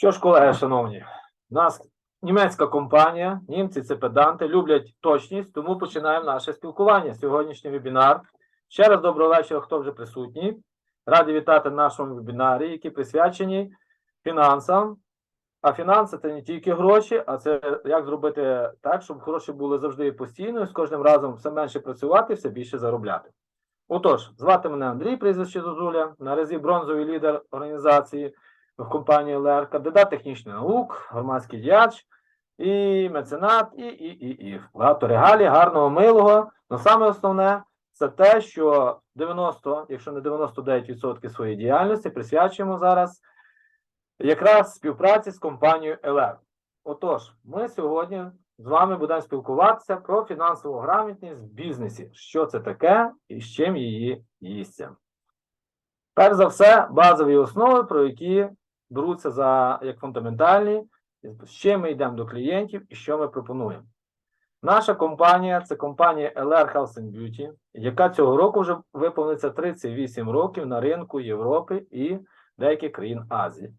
Що ж, колеги, шановні, у нас німецька компанія, німці це педанти, люблять точність, тому починаємо наше спілкування. Сьогоднішній вебінар. Ще раз доброго вечора, хто вже присутній. Раді вітати на нашому вебінарі, які присвячені фінансам. А фінанси це не тільки гроші, а це як зробити так, щоб гроші були завжди і постійно, і з кожним разом все менше працювати, все більше заробляти. Отож, звати мене Андрій, прізвище Зозуля, наразі бронзовий лідер організації в компанії ЛР, кандидат технічних наук, громадський діяч і меценат, і, і, і, і. Багато регалій, гарного, милого. Но саме основне це те, що 90, якщо не 99% своєї діяльності присвячуємо зараз якраз співпраці з компанією ЛР. Отож, ми сьогодні з вами будемо спілкуватися про фінансову грамотність в бізнесі. Що це таке і з чим її їсться. Перш за все, базові основи, про які беруться за як фундаментальні, з чим ми йдемо до клієнтів і що ми пропонуємо. Наша компанія це компанія LR Health and Beauty, яка цього року вже виповниться 38 років на ринку Європи і деяких країн Азії.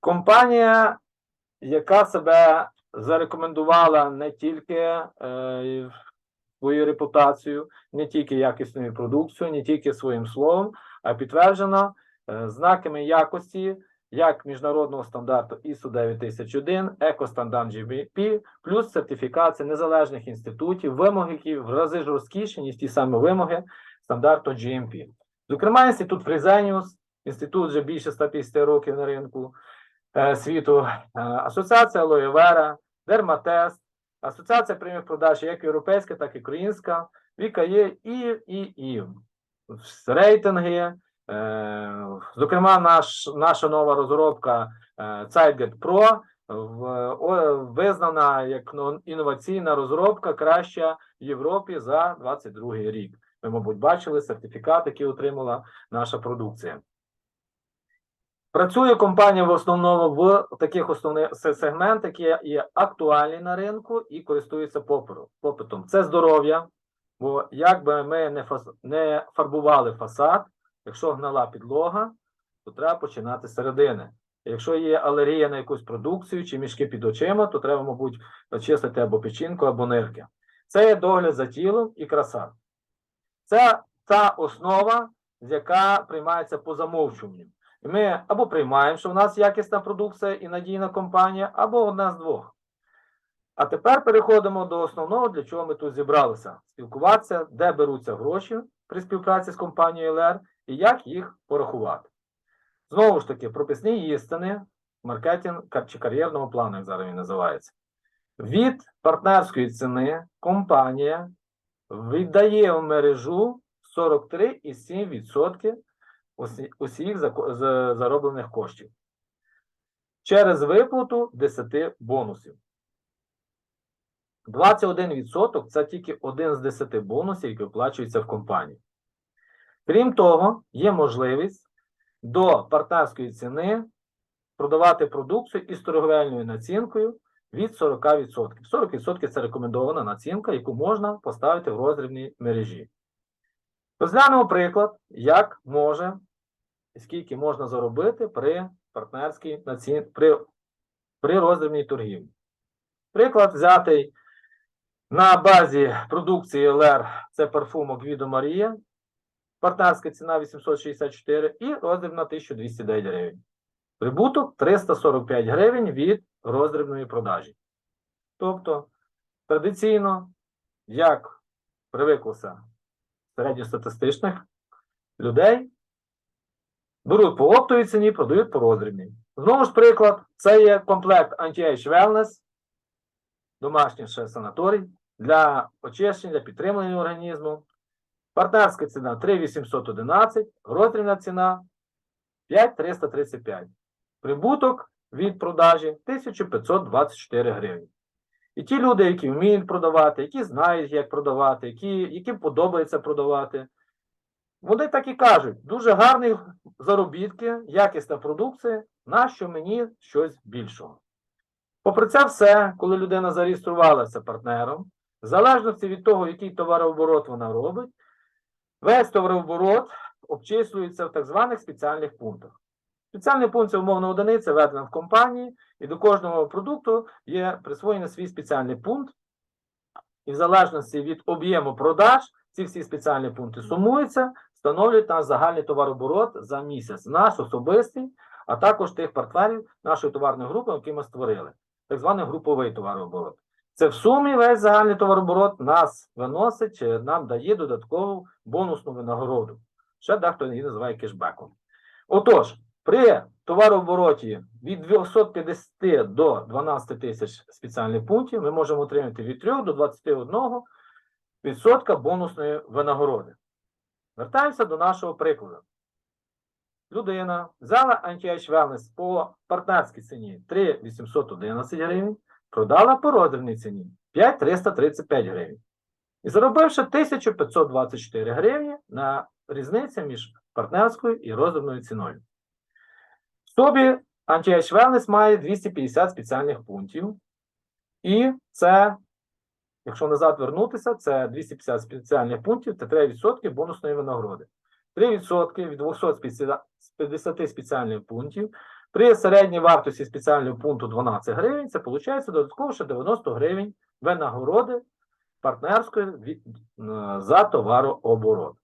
Компанія, яка себе зарекомендувала не тільки е, свою репутацію, не тільки якісною продукцією, не тільки своїм словом, а підтверджена е, знаками якості як міжнародного стандарту ISO 9001, екостандарт GBP, плюс сертифікація незалежних інститутів, вимоги, які в рази жорсткіші, ніж ті самі вимоги стандарту GMP. Зокрема, інститут Фрізеніус, інститут вже більше 150 років на ринку е, світу, е, асоціація Vera, Дерматест, асоціація прямих продаж, як європейська, так і українська, Віка є і, і, і рейтинги. Е, Зокрема, наш, наша нова розробка е, Zeitgeist Pro визнана як ну, інноваційна розробка краща в Європі за 22 рік. Ви, мабуть, бачили сертифікат, який отримала наша продукція. Працює компанія в основному в таких основних сегментах, які є актуальні на ринку і користуються попитом. Це здоров'я, бо як би ми не фарбували фасад, Якщо гнила підлога, то треба починати з середини. Якщо є алергія на якусь продукцію чи мішки під очима, то треба, мабуть, очистити або печінку, або нирки. Це є догляд за тілом і краса. Це та основа, яка приймається по замовчуванню. І ми або приймаємо, що в нас якісна продукція і надійна компанія, або одна з двох. А тепер переходимо до основного, для чого ми тут зібралися: спілкуватися, де беруться гроші при співпраці з компанією ЛР і як їх порахувати. Знову ж таки, прописні істини, маркетинг чи кар'єрного плану, як зараз він називається. Від партнерської ціни компанія віддає в мережу 43,7% усіх зароблених коштів через виплату 10 бонусів. 21% це тільки один з 10 бонусів, які оплачуються в компанії. Крім того, є можливість до партнерської ціни продавати продукцію із торговельною націнкою від 40%. 40% це рекомендована націнка, яку можна поставити в роздрібній мережі. Розглянемо приклад, як може і скільки можна заробити при партнерській націн... при, при роздрібній торгівлі. Приклад взятий на базі продукції ЛР це парфумок Гвідо Марія, партнерська ціна 864 і роздрібна 1209 гривень. Прибуток 345 гривень від роздрібної продажі. Тобто, традиційно, як привиклося середньостатистичних людей, беруть по оптовій ціні, продають по роздрібній. Знову ж приклад, це є комплект Anti-Age Wellness, домашній ще санаторій для очищення, для підтримання організму. Партнерська ціна 3,811, роздрібна ціна 5,335. Прибуток від продажі 1524 гривні. І ті люди, які вміють продавати, які знають, як продавати, які, яким подобається продавати, вони так і кажуть: дуже гарні заробітки, якісна продукція, нащо мені щось більшого. Попри це все, коли людина зареєструвалася партнером, в залежності від того, який товарооборот вона робить, весь товарооборот обчислюється в так званих спеціальних пунктах. Спеціальний пункт це умовна одиниця, введена в компанії, і до кожного продукту є присвоєний свій спеціальний пункт. І в залежності від об'єму продаж, ці всі спеціальні пункти сумуються, встановлюють наш загальний товарооборот за місяць, наш особистий, а також тих партнерів нашої товарної групи, які ми створили, так званий груповий товарооборот. Це в сумі весь загальний товарооборот нас виносить, нам дає додаткову бонусну винагороду. Ще дехто її називає кешбеком. Отож, при товарообороті від 250 до 12 тисяч спеціальних пунктів ми можемо отримати від 3 до 21 відсотка бонусної винагороди. Вертаємося до нашого прикладу. Людина взяла anti Wellness по партнерській ціні 3 811 гривень, продала по роздрібній ціні 5 335 гривень. І заробивши 1524 гривні на різниці між партнерською і роздрібною ціною. В собі anti Wellness має 250 спеціальних пунктів. І це, якщо назад вернутися, це 250 спеціальних пунктів та 3% бонусної винагороди. 3% від 250 спеціальних пунктів. При середній вартості спеціального пункту 12 гривень, це виходить додатково ще 90 гривень винагороди партнерської від, за товарооборот.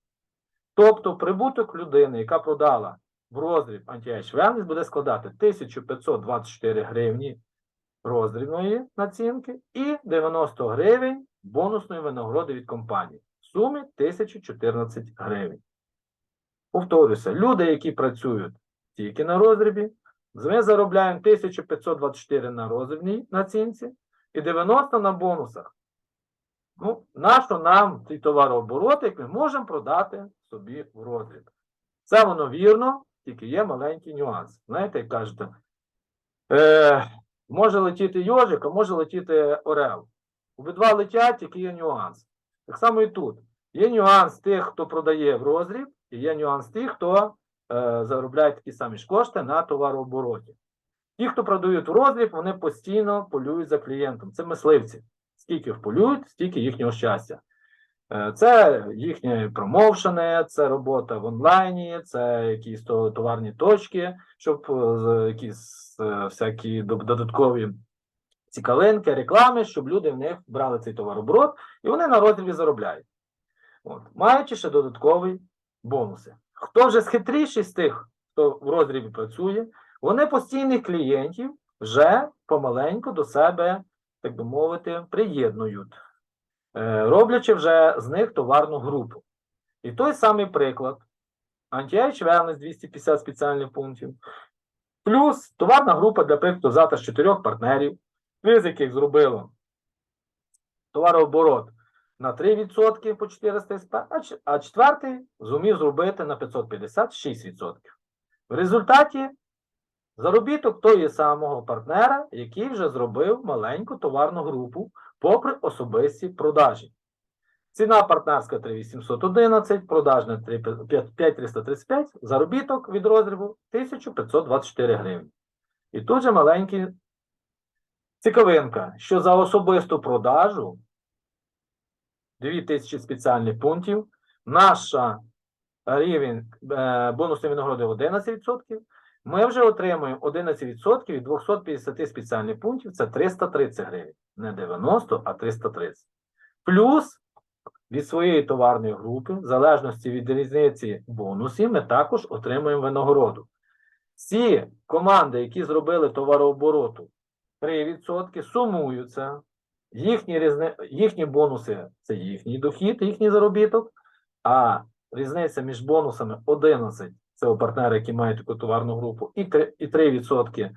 Тобто прибуток людини, яка продала в anti Wellness, буде складати 1524 гривні роздрібної націнки і 90 гривень бонусної винагороди від компанії. В сумі 1014 гривень. Повторюся, люди, які працюють тільки на роздрібі, ми заробляємо 1524 на роздрібній націнці і 90 на бонусах. Ну, нащо нам цей товарооборот, як ми можемо продати собі в роздріб? Це воно вірно, тільки є маленький нюанс. Знаєте, як кажете, е, може летіти йожик, а може летіти орел. Обидва летять, тільки є нюанс. Так само і тут. Є нюанс тих, хто продає в роздріб, і є нюанс тих, хто е, заробляє такі самі ж кошти на товарообороті. Ті, хто продають в роздріб, вони постійно полюють за клієнтом. Це мисливці. Скільки вполюють, стільки їхнього щастя. Е, Це їхні промоушени, це робота в онлайні, це якісь товарні точки, щоб е, якісь всякі додаткові цікавинки, реклами, щоб люди в них брали цей товарооборот, і вони на роздрібі заробляють. От. Маючи ще додаткові бонуси. Хто вже схитріший з тих, хто в роздрібі працює, вони постійних клієнтів вже помаленьку до себе, так би мовити, приєднують, е, роблячи вже з них товарну групу. І той самий приклад: Wellness 250 спеціальних пунктів, плюс товарна група для прикладу завтра з чотирьох партнерів, ви з яких зробило товарооборот на 3% по 400 СП, а четвертий зумів зробити на 556%. В результаті заробіток того самого партнера, який вже зробив маленьку товарну групу попри особисті продажі. Ціна партнерська 3811, продажна 3 5335, заробіток від розрібу 1524 гривні. І тут же маленький цікавинка, що за особисту продажу 2000 спеціальних пунктів, наша рівень е, бонусної винагороди 11%, ми вже отримуємо 11% від 250 спеціальних пунктів, це 330 гривень. Не 90, а 330. Плюс від своєї товарної групи, в залежності від різниці бонусів, ми також отримуємо винагороду. Всі команди, які зробили товарообороту 3%, сумуються. Їхні, різни... їхні бонуси це їхній дохід, їхній заробіток, а різниця між бонусами 11 це у партнера, які мають таку товарну групу, і 3%,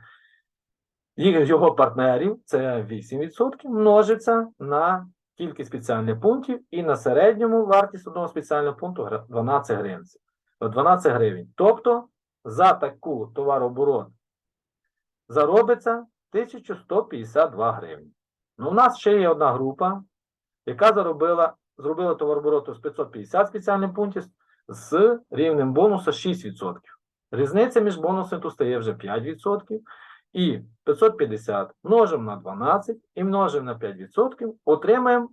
їх- його партнерів, це 8%, множиться на кількість спеціальних пунктів і на середньому вартість одного спеціального пункту 12 гривень. 12 гривень. Тобто за таку товарооборот заробиться 1152 гривні. Ну, у нас ще є одна група, яка заробила, зробила товарообороту з 550 спеціальних пунктів з рівнем бонуса 6%. Різниця між бонусами тут стає вже 5%. І 550 множимо на 12 і множимо на 5%, отримаємо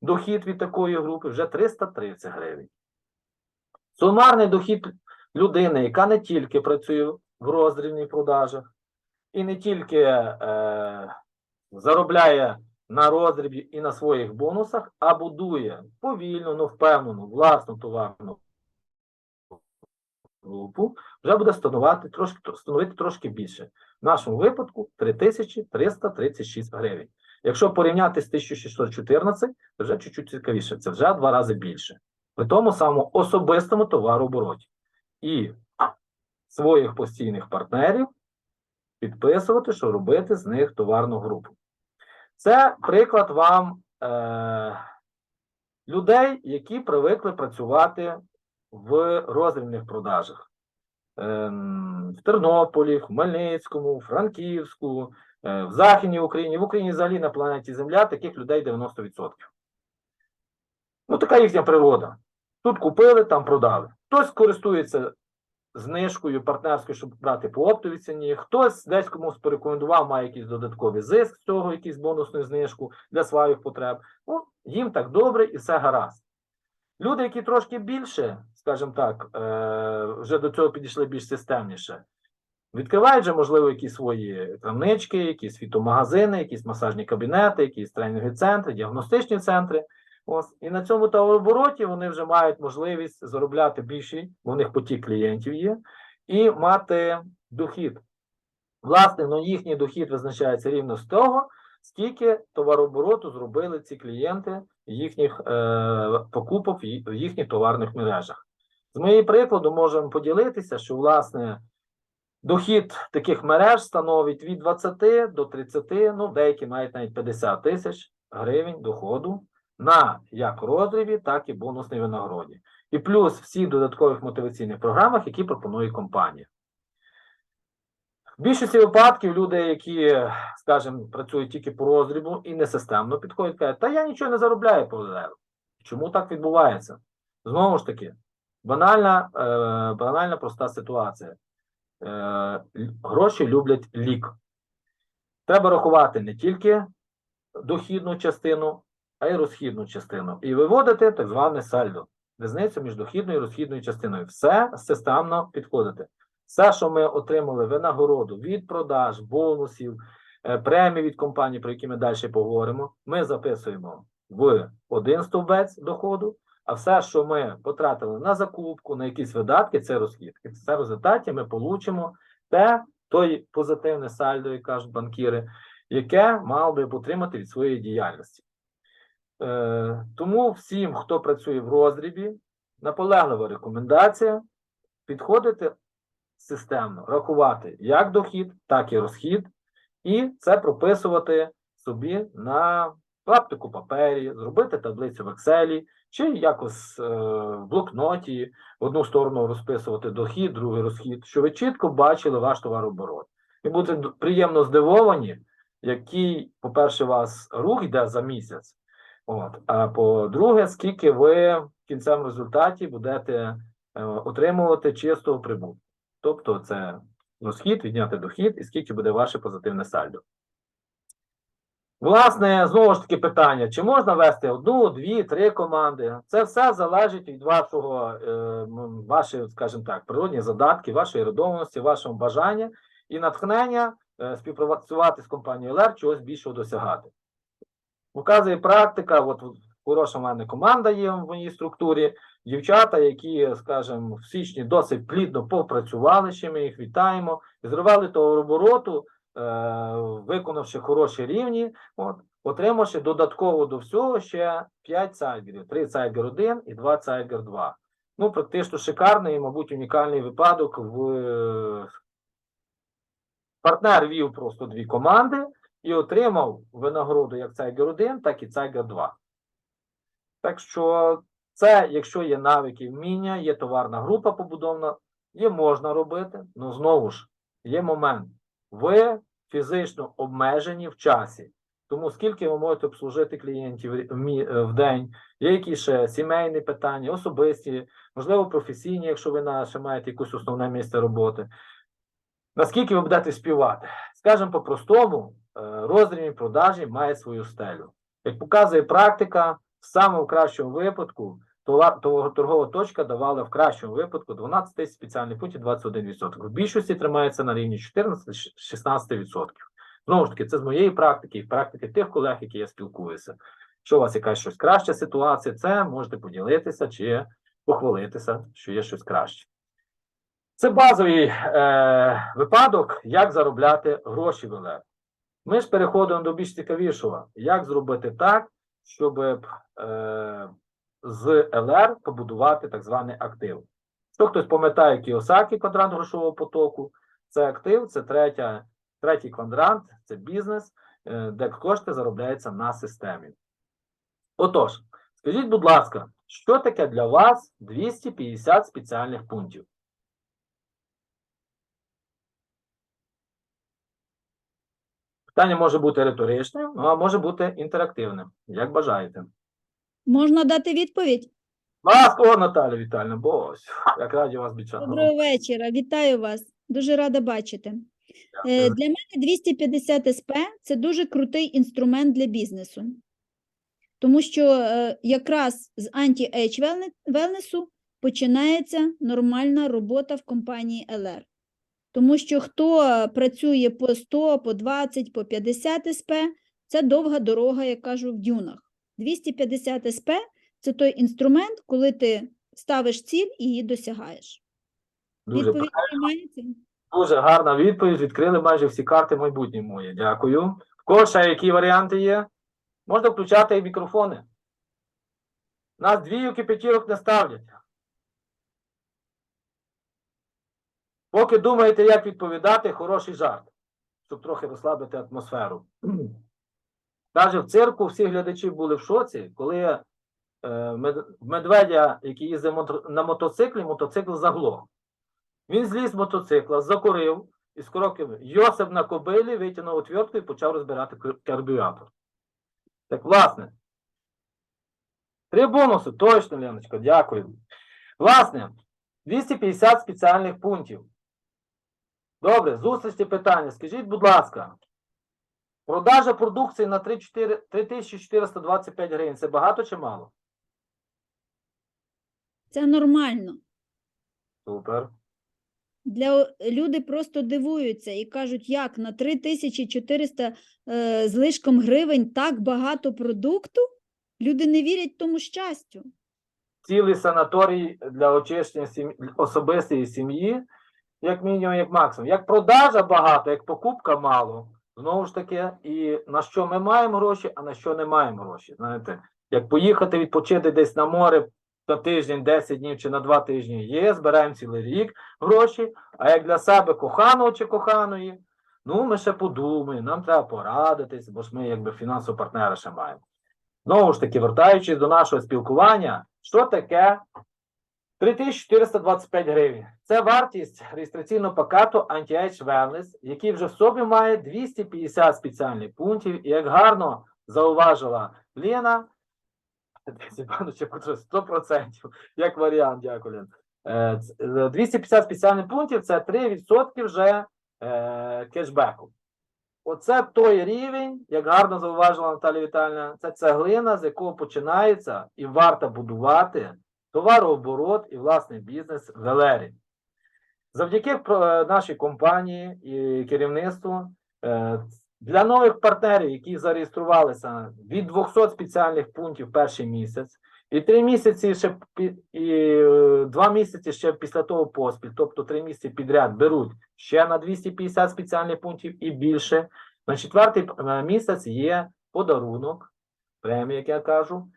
дохід від такої групи вже 330 гривень. Сумарний дохід людини, яка не тільки працює в роздрібних продажах і не тільки е, заробляє на роздрібі і на своїх бонусах, а будує повільно, но впевнену власну товарну групу, вже буде становити трошки, становити трошки більше. В нашому випадку 3336 гривень. Якщо порівняти з 1614, то вже чуть-чуть цікавіше. Це вже два рази більше. При тому самому особистому товарообороті. І своїх постійних партнерів підписувати, що робити з них товарну групу. Це приклад вам е, людей, які привикли працювати в роздрібних продажах. Ем, в Тернополі, Хмельницькому, Франківську, е, в Західній Україні, в Україні взагалі на планеті Земля таких людей 90%. Ну, така їхня природа. Тут купили, там продали. Хтось користується знижкою партнерською, щоб брати по оптовій ціні, хтось десь комусь порекомендував, має якийсь додатковий зиск з цього, якийсь бонусну знижку для своїх потреб. Ну, їм так добре і все гаразд. Люди, які трошки більше, скажімо так, е, вже до цього підійшли більш системніше, відкривають же, можливо, якісь свої крамнички, якісь фітомагазини, якісь масажні кабінети, якісь тренінгові центри, діагностичні центри. Ось. І на цьому товарообороті вони вже мають можливість заробляти більший, бо них потік клієнтів є, і мати дохід. Власне, ну, їхній дохід визначається рівно з того, скільки товарообороту зробили ці клієнти їхніх е, покупок в їхніх товарних мережах. З моєї прикладу можемо поділитися, що власне дохід таких мереж становить від 20 до 30, ну деякі мають навіть 50 тисяч гривень доходу на як розриві, так і бонусній винагороді. І плюс всі додаткових мотиваційних програмах, які пропонує компанія. В більшості випадків люди, які, скажімо, працюють тільки по роздрібу і не системно підходять, кажуть, та я нічого не заробляю по роздрібу. Чому так відбувається? Знову ж таки, банальна, е, банальна проста ситуація. Е, гроші люблять лік. Треба рахувати не тільки дохідну частину, а й розхідну частину. І виводити так зване сальдо. Різницю між дохідною і розхідною частиною. Все системно підходити. Все, що ми отримали винагороду від продаж, бонусів, е, премій від компаній, про які ми далі поговоримо, ми записуємо в один стовбець доходу, а все, що ми потратили на закупку, на якісь видатки, це розхід. І в результаті ми получимо те, той позитивне сальдо, як кажуть банкіри, яке мав би отримати від своєї діяльності. Е, тому всім, хто працює в роздрібі, наполеглива рекомендація підходити системно, рахувати як дохід, так і розхід, і це прописувати собі на клаптику папері, зробити таблицю в Excel, чи якось е, в блокноті в одну сторону розписувати дохід, другий розхід, щоб ви чітко бачили ваш товарооборот. І будете приємно здивовані, який, по-перше, у вас рух йде за місяць. От, а по-друге, скільки ви в кінцевому результаті будете е, отримувати чистого прибутку. Тобто це розхід, відняти дохід, і скільки буде ваше позитивне сальдо. Власне, знову ж таки питання: чи можна вести одну, дві, три команди? Це все залежить від вашого, е, вашої, скажімо так, природні задатки, вашої родовності, вашого бажання і натхнення е, співпрацювати з компанією LR, чогось більшого досягати. Показує практика, от хороша в мене команда є в моїй структурі, дівчата, які, скажімо, в січні досить плідно попрацювали, ще ми їх вітаємо, і зривали товарообороту, е, виконавши хороші рівні, от, отримавши додатково до всього ще 5 сайгерів, 3 сайгер 1 і 2 сайгер 2. Ну, практично шикарний мабуть, унікальний випадок в е, партнер вів просто дві команди і отримав винагороду як Цайгер 1, так і Цайгер 2. Так що це, якщо є навики, вміння, є товарна група побудована, є можна робити, але знову ж є момент. Ви фізично обмежені в часі. Тому скільки ви можете обслужити клієнтів е, в день, є якісь ще сімейні питання, особисті, можливо, професійні, якщо ви ще маєте якусь основне місце роботи. Наскільки ви будете співати? Скажемо по-простому, роздрібні продажі мають свою стелю. Як показує практика, в самому кращому випадку торгова точка давала в кращому випадку 12 тисяч спеціальних пунктів 21%. В більшості тримається на рівні 14-16%. Знову ж таки, це з моєї практики і практики тих колег, які я спілкуюся. Якщо у вас якась щось краща ситуація, це можете поділитися чи похвалитися, що є щось краще. Це базовий е, випадок, як заробляти гроші в ЛР. Ми ж переходимо до більш цікавішого, як зробити так, щоб е, з ЛР побудувати так званий актив. Що хтось пам'ятає Кіосакі квадрант грошового потоку, це актив, це третя, третій квадрант, це бізнес, е, де кошти заробляються на системі. Отож, скажіть, будь ласка, що таке для вас 250 спеціальних пунктів? Питання може бути риторичним, ну, а може бути інтерактивним, як бажаєте. Можна дати відповідь? Ласково, Наталя Вітальна, бо ось, як раді вас бачити. Доброго вечора, вітаю вас. Дуже рада бачити. Е, Для мене 250 СП – це дуже крутий інструмент для бізнесу. Тому що е, якраз з анті-ейдж велнесу починається нормальна робота в компанії ЛР. Тому що хто працює по 100, по 20, по 50 СП – це довга дорога, як кажу, в дюнах. 250 СП – це той інструмент, коли ти ставиш ціль і її досягаєш. Дуже, Відповідь приймається? дуже гарна відповідь. Відкрили майже всі карти майбутнє моє. Дякую. В кого ще які варіанти є? Можна включати і мікрофони. Нас двійки п'ятірок не ставлять. Поки думаєте, як відповідати, хороший жарт, щоб трохи розслабити атмосферу. Каже, в цирку всі глядачі були в шоці, коли е, медведя, який їздив на мотоциклі, мотоцикл заглох. Він зліз з мотоцикла, закурив і з кроків Йосип на кобилі витягнув отвертку і почав розбирати кар- карбюратор. Так, власне. Три бонуси, точно, Леночка, дякую. Власне, 250 спеціальних пунктів. Добре, зустрічі питання. Скажіть, будь ласка, продажа продукції на 3425 гривень це багато чи мало? Це нормально. Супер. Для люди просто дивуються і кажуть, як на 3400 е, з лишком гривень так багато продукту? Люди не вірять тому щастю. цілий санаторій для очищення сім... особистої сім'ї, як мінімум, як максимум. Як продажа багато, як покупка мало. Знову ж таки, і на що ми маємо гроші, а на що не маємо гроші. Знаєте, як поїхати відпочити десь на море на тиждень, 10 днів чи на 2 тижні є, збираємо цілий рік гроші. А як для себе коханого чи коханої, ну ми ще подумаємо, нам треба порадитись, бо ж ми якби фінансового партнера ще маємо. Знову ж таки, вертаючись до нашого спілкування, що таке 3425 гривень? Це вартість реєстраційного пакету Anti-Age Wellness, який вже в собі має 250 спеціальних пунктів. І як гарно зауважила Лена, 100%, як варіант, дякую, Лен. Е, ц- е, 250 спеціальних пунктів це 3% вже е, кешбеку. Оце той рівень, як гарно зауважила Наталія Віталіївна, це цеглина, з якого починається і варто будувати товарооборот і власний бізнес в Елері. Завдяки нашій компанії і керівництву е, для нових партнерів, які зареєструвалися від 200 спеціальних пунктів перший місяць, і три місяці ще і е, два місяці ще після того поспіль, тобто три місяці підряд беруть ще на 250 спеціальних пунктів і більше. На четвертий е, місяць є подарунок, премія, як я кажу,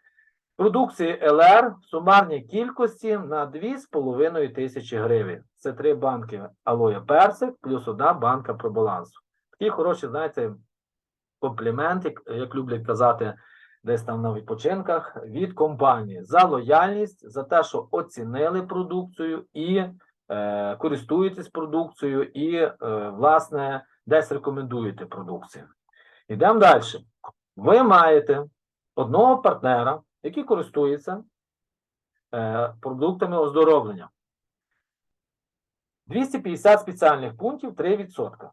продукції ЛР в сумарній кількості на 2,5 тисячі гривень. Це три банки алоє персик плюс одна банка пробалансу. Такі хороші, знаєте, компліменти, як- як люблять казати десь там на відпочинках, від компанії за лояльність, за те, що оцінили продукцію і е, користуєтесь продукцією, і, е, власне, десь рекомендуєте продукцію. Йдемо далі. Ви маєте одного партнера, який користується е, продуктами оздоровлення. 250 спеціальних пунктів 3%.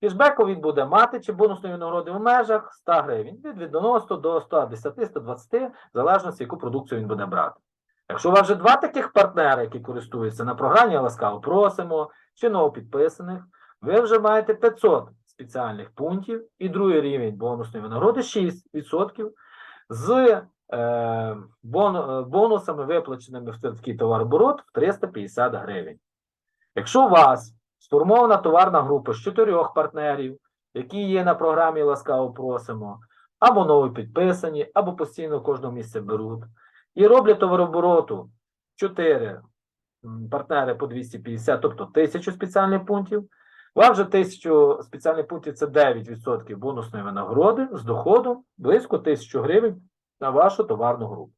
Кешбеку він буде мати чи бонусної винагороди в межах 100 гривень від 90 до 110, 120, в залежності, яку продукцію він буде брати. Якщо у вас вже два таких партнери, які користуються на програмі ласкаво просимо чи новопідписаних, ви вже маєте 500 спеціальних пунктів і другий рівень бонусної винагороди 6% з бонусами, виплаченими в такий товарооборот в 350 гривень. Якщо у вас сформована товарна група з чотирьох партнерів, які є на програмі ласкаво просимо, або нові підписані, або постійно кожного місця беруть, і роблять товарообороту 4 партнери по 250, тобто 1000 спеціальних пунктів. Вам вже 1000 спеціальних пунктів це 9% бонусної винагороди з доходу близько 1000 гривень на вашу товарну групу.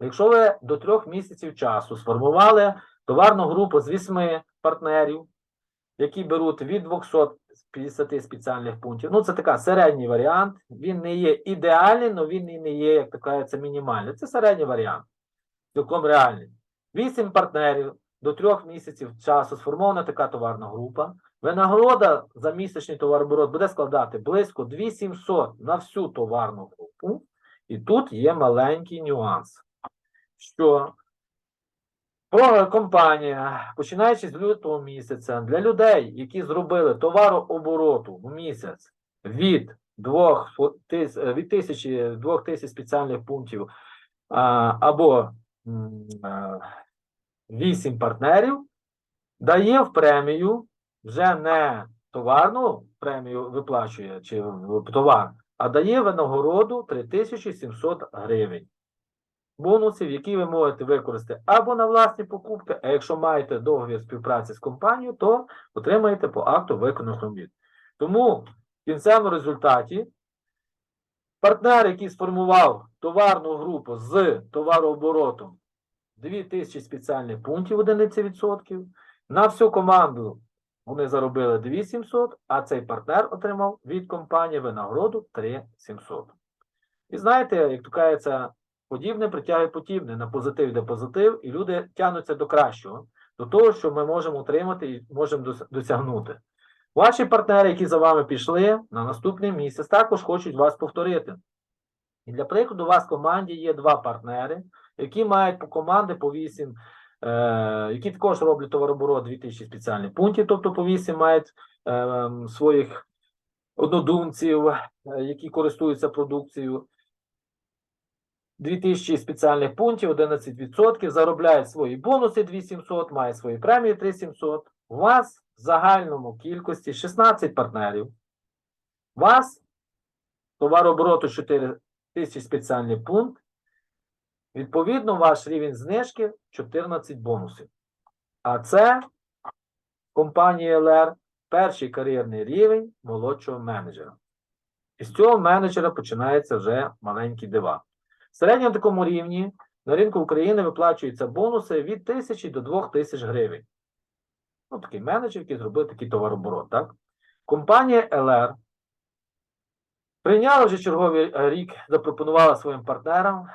Якщо ви до трьох місяців часу сформували товарну групу з 8 партнерів, які беруть від 250 спеціальних пунктів. Ну, це така середній варіант. Він не є ідеальний, але він і не є, як така, це мінімальний. Це середній варіант. Цілком реальний. Вісім партнерів до трьох місяців часу сформована така товарна група. Винагорода за місячний товарооборот буде складати близько 2700 на всю товарну групу. І тут є маленький нюанс, що Компанія, починаючи з лютого місяця, для людей, які зробили товарообороту в місяць від двох фо- тис- е, від тисячі двох тисяч спеціальних пунктів а, або вісім партнерів, дає в премію вже не товарну премію виплачує чи товар, а дає винагороду 3700 гривень бонусів, які ви можете використати або на власні покупки, а якщо маєте договір співпраці з компанією, то отримаєте по акту виконаних робіт. Тому в кінцевому результаті партнер, який сформував товарну групу з товарооборотом 2000 спеціальних пунктів одиниці відсотків, на всю команду вони заробили 2700, а цей партнер отримав від компанії винагороду 3700. І знаєте, як то кажеться, подібне притягує подібне, на позитив йде позитив, і люди тягнуться до кращого, до того, що ми можемо отримати і можемо досягнути. Ваші партнери, які за вами пішли на наступний місяць, також хочуть вас повторити. І для прикладу, у вас в команді є два партнери, які мають по команди по 8, е, які також роблять товарооборот 2000 спеціальних пунктів, тобто по 8 мають е, своїх однодумців, е, які користуються продукцією. 2000 спеціальних пунктів, 11%, заробляють свої бонуси 2700, мають свої премії 3700. У вас в загальному кількості 16 партнерів. У вас товарообороту 4000 спеціальний пункт. Відповідно, ваш рівень знижки 14 бонусів. А це компанія LR перший кар'єрний рівень молодшого менеджера. І з цього менеджера починається вже маленькі дива. В середньому такому рівні на ринку України виплачуються бонуси від 1000 до 2000 гривень. Ну, такий менеджер, який зробив такий товарооборот. Так? Компанія LR прийняла вже черговий рік, запропонувала своїм партнерам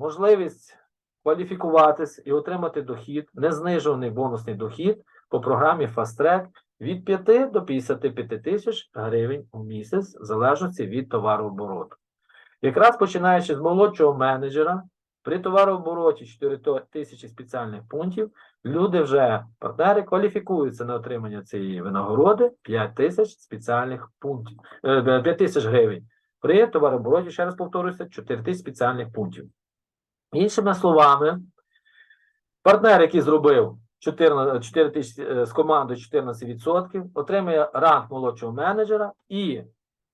можливість кваліфікуватись і отримати дохід, незнижуваний бонусний дохід по програмі Fast від 5 до 55 тисяч гривень у місяць, в залежності від товарообороту. Якраз починаючи з молодшого менеджера, при товарообороті 4 тисячі спеціальних пунктів, люди вже, партнери, кваліфікуються на отримання цієї винагороди 5 тисяч спеціальних пунктів, е, 5 тисяч гривень. При товарообороті, ще раз повторюся, 4 тисячі спеціальних пунктів. Іншими словами, партнер, який зробив 14, 4 тисячі е, з командою 14%, отримує ранг молодшого менеджера і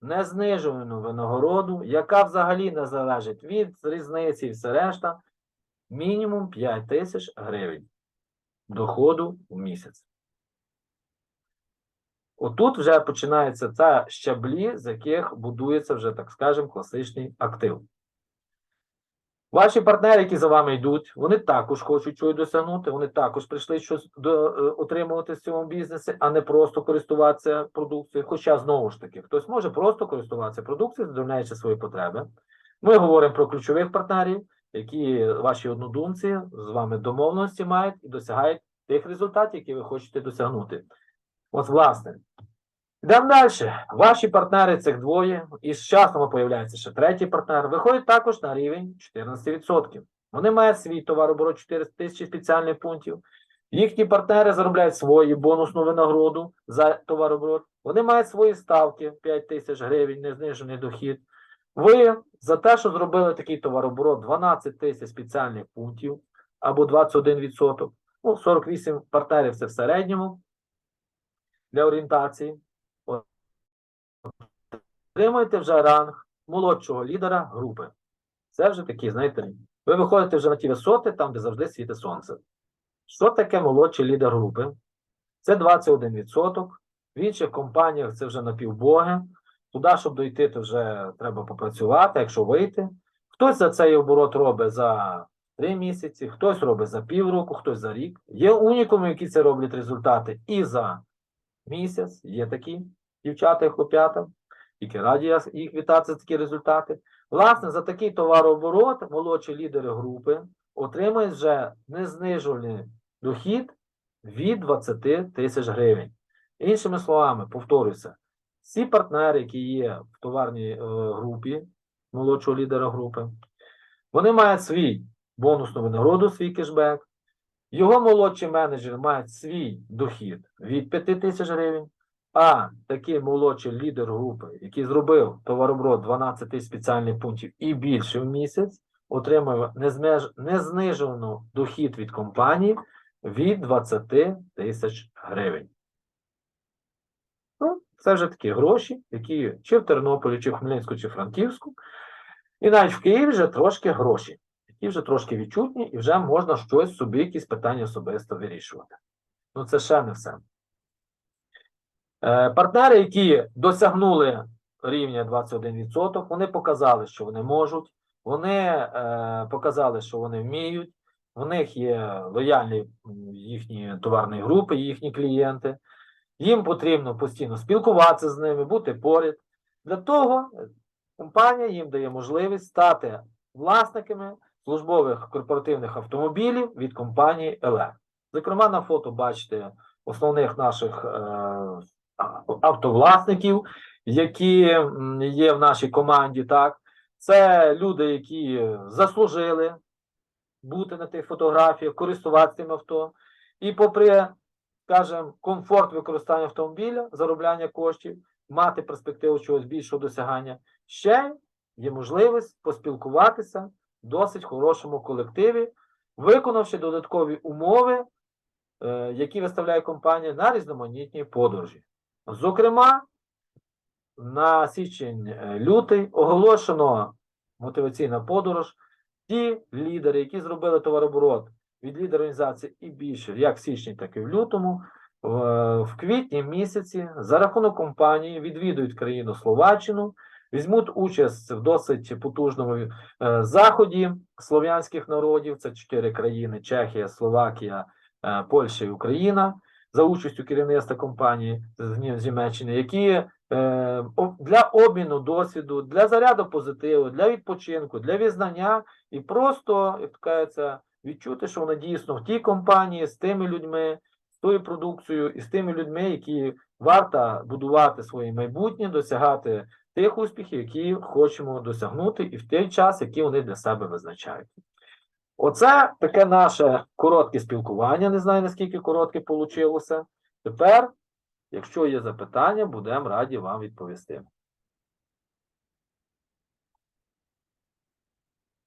незнижувану винагороду, яка взагалі не залежить від різниці і все решта, мінімум 5 тисяч гривень доходу в місяць. Отут вже починаються це щаблі, з яких будується вже, так скажемо, класичний актив. Ваші партнери, які за вами йдуть, вони також хочуть чогось досягнути, вони також прийшли щось до, е, отримувати в цьому бізнесі, а не просто користуватися продукцією. Хоча, знову ж таки, хтось може просто користуватися продукцією, задовольняючи свої потреби. Ми говоримо про ключових партнерів, які ваші однодумці з вами домовленості мають і досягають тих результатів, які ви хочете досягнути. От, власне. Йдемо далі. Ваші партнери цих двоє, і з часом появляється ще третій партнер, виходять також на рівень 14%. Вони мають свій товарооборот 4 тисячі спеціальних пунктів. Їхні партнери заробляють свою бонусну винагороду за товарооборот. Вони мають свої ставки 5 тисяч гривень, незнижений дохід. Ви за те, що зробили такий товарооборот 12 тисяч спеціальних пунктів або 21%, ну, 48 партнерів це в середньому для орієнтації. От. Отримуєте вже ранг молодшого лідера групи. Це вже такі, знаєте, ви виходите вже на ті висоти, там, де завжди світить сонце. Що таке молодший лідер групи? Це 21%. В інших компаніях це вже напівбоги. Туди, щоб дойти, то вже треба попрацювати, якщо вийти. Хтось за цей оборот робить за 3 місяці, хтось робить за півроку, хтось за рік. Є унікуми, які це роблять результати і за місяць. Є такі дівчата і хлоп'ята, які раді їх вітати за такі результати. Власне, за такий товарооборот молодші лідери групи отримують вже незнижуваний дохід від 20 тисяч гривень. Іншими словами, повторюся, всі партнери, які є в товарній е, групі молодшого лідера групи, вони мають свій бонусну винагороду, свій кешбек. Його молодші менеджери мають свій дохід від 5 тисяч гривень. А такий молодший лідер групи, який зробив товарооборот 12 спеціальних пунктів і більше в місяць, отримує незмеж... незнижену дохід від компанії від 20 тисяч гривень. Ну, це вже такі гроші, які чи в Тернополі, чи в Хмельницьку, чи Франківську. І навіть в Києві вже трошки гроші, які вже трошки відчутні, і вже можна щось собі, якісь питання особисто вирішувати. Ну, це ще не все. Е, Партнери, які досягнули рівня 21%, вони показали, що вони можуть, вони е, показали, що вони вміють, в них є лояльні їхні товарні групи, їхні клієнти. Їм потрібно постійно спілкуватися з ними, бути поряд. Для того е, компанія їм дає можливість стати власниками службових корпоративних автомобілів від компанії ЕЛЕ. Зокрема, на фото бачите основних наших е, автовласників, які є в нашій команді. Так, це люди, які заслужили бути на тих фотографіях, користуватися тим авто. І попри, скажімо, комфорт використання автомобіля, заробляння коштів, мати перспективу чогось більшого досягання, ще є можливість поспілкуватися в досить хорошому колективі, виконавши додаткові умови, е, які виставляє компанія на різноманітні подорожі. Зокрема, на січень-лютий оголошено мотиваційна подорож. Ті лідери, які зробили товарооборот від лідера організації і більше, як в січні, так і в лютому, в- в квітні місяці за рахунок компанії відвідують країну Словаччину, візьмуть участь в досить потужному е, заході слов'янських народів. Це чотири країни: Чехія, Словакія, е, Польща і Україна за участю керівництва компанії з Німеччини, які е, для обміну досвіду, для заряду позитиву, для відпочинку, для візнання і просто, як кажеться, відчути, що вони дійсно в тій компанії з тими людьми, з тою продукцією і з тими людьми, які варто будувати своє майбутнє, досягати тих успіхів, які хочемо досягнути, і в той час, який вони для себе визначають. Оце таке наше коротке спілкування. Не знаю, наскільки коротке вийшло. Тепер, якщо є запитання, будемо раді вам відповісти.